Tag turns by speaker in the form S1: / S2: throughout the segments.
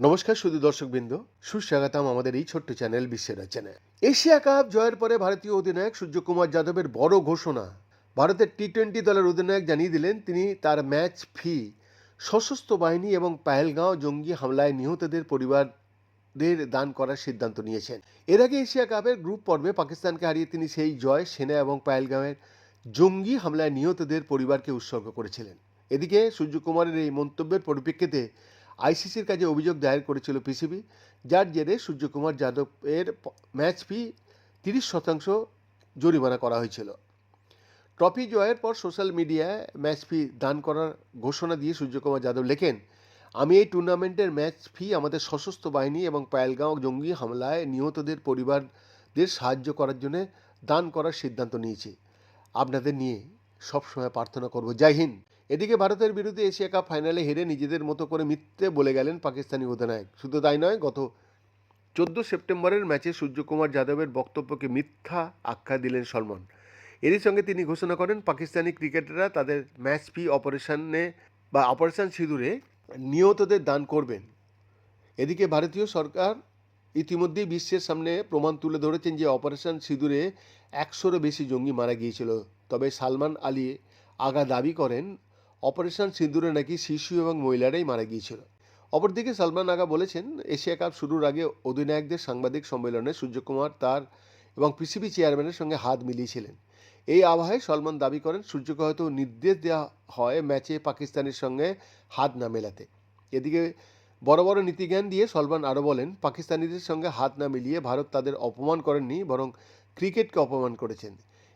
S1: নমস্কার শুধু দর্শক দর্শকবৃন্দ, সুস্বাগতম আমাদের এই ছোট্ট চ্যানেল বিশ্বের চ্যানেল এশিয়া কাপ জয়ের পরে ভারতীয় অধিনায়ক সূর্যকুমার যাদবের বড় ঘোষণা। ভারতের টি টোয়েন্টি দলের অধিনায়ক জানিয়ে দিলেন, তিনি তার ম্যাচ ফি, সশস্ত্র বাহিনী এবং পাহেলগাঁও জঙ্গি হামলায় নিহতদের পরিবারদের দান করার সিদ্ধান্ত নিয়েছেন। এর আগে এশিয়া কাপের গ্রুপ পর্বে পাকিস্তানকে হারিয়ে তিনি সেই জয় সেনা এবং পাহেলগাঁওয়ের জঙ্গি হামলায় নিহতদের পরিবারকে উৎসর্গ করেছিলেন। এদিকে সূর্যকুমারের এই মন্তব্যের পরিপ্রেক্ষিতে আইসিসির কাছে অভিযোগ দায়ের করেছিল পিসিবি, যার জেরে সূর্যকুমার যাদবের ম্যাচ ফি তিরিশ শতাংশ জরিমানা করা হয়েছিল। ট্রফি জয়ের পর সোশ্যাল মিডিয়ায় ম্যাচ ফি দান করার ঘোষণা দিয়ে সূর্যকুমার যাদব লেখেন, আমি এই টুর্নামেন্টের ম্যাচ ফি আমাদের সশস্ত্র বাহিনী এবং পায়েলগাঁও জঙ্গি হামলায় নিহতদের পরিবারদের সাহায্য করার জন্য দান করার সিদ্ধান্ত নিয়েছি। আপনাদের নিয়ে সবসময় প্রার্থনা করব। জয় হিন্দ। এদিকে ভারতের বিরুদ্ধে এশিয়া কাপ ফাইনালে হেরে নিজেদের মতো করে মিথ্যে বলে গেলেন পাকিস্তানি অধিনায়ক। শুধু তাই নয়, গত চোদ্দ সেপ্টেম্বরের ম্যাচে সূর্যকুমার যাদবের বক্তব্যকে মিথ্যা আখ্যা দিলেন সলমন। এরই সঙ্গে তিনি ঘোষণা করেন, পাকিস্তানি ক্রিকেটাররা তাদের ম্যাচ ফি অপারেশনে বা অপারেশন সিঁদুরে নিহতদের দান করবেন। এদিকে ভারতীয় সরকার ইতিমধ্যেই বিশ্বের সামনে প্রমাণ তুলে ধরেছেন যে অপারেশন সিঁদুরে একশোরও বেশি জঙ্গি মারা গিয়েছিল। তবে সালমান আলী আগা দাবি করেন, অপারেশন সিঁদুরে নাকি শিশু এবং মহিলারাই মারা গিয়েছিল। অপরদিকে সালমান আগা বলেছেন, এশিয়া কাপ শুরুর আগে অধিনায়কদের সাংবাদিক সম্মেলনে সূর্যকুমার তার এবং পিসিবি চেয়ারম্যানের সঙ্গে হাত মিলিয়েছিলেন। এই আবহে সলমান দাবি করেন, সূর্যকে হয়তো নির্দেশ দেওয়া হয় ম্যাচে পাকিস্তানের সঙ্গে হাত না মেলাতে। এদিকে বড় বড় নীতিজ্ঞান দিয়ে সলমান আরও বলেন, পাকিস্তানিদের সঙ্গে হাত না মিলিয়ে ভারত তাদের অপমান করেননি, বরং ক্রিকেটকে অপমান করেছেন।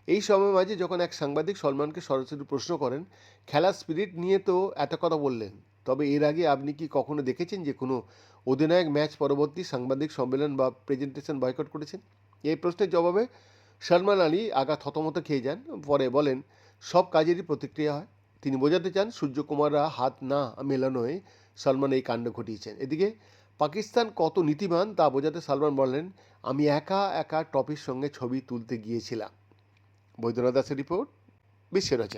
S1: এই সময় মাঝে যখন এক সাংবাদিক সলমানকে সরাসরি প্রশ্ন করেন, খেলার স্পিরিট নিয়ে তো এত কথা বললেন, তবে এর আগে আপনি কি কখনো দেখেছেন যে কোনো অধিনায়ক ম্যাচ পরবর্তী সাংবাদিক সম্মেলন বা প্রেজেন্টেশন বয়কট করেছেন? এই প্রশ্নের জবাবে সলমান আলী আগা থতমত খেয়ে যান, পরে বলেন, সব কাজেরই প্রতিক্রিয়া হয়। তিনি বোঝাতে চান, সূর্যকুমাররা হাত না মেলানোয় সলমান এই কাণ্ড ঘটিয়েছেন। এদিকে পাকিস্তান কত নীতিবান তা বোঝাতে সালমান বললেন, আমি একা একা টপির সঙ্গে ছবি তুলতে গিয়েছিলাম। বৈদ্যনাথ দাসের রিপোর্ট বিশ্বের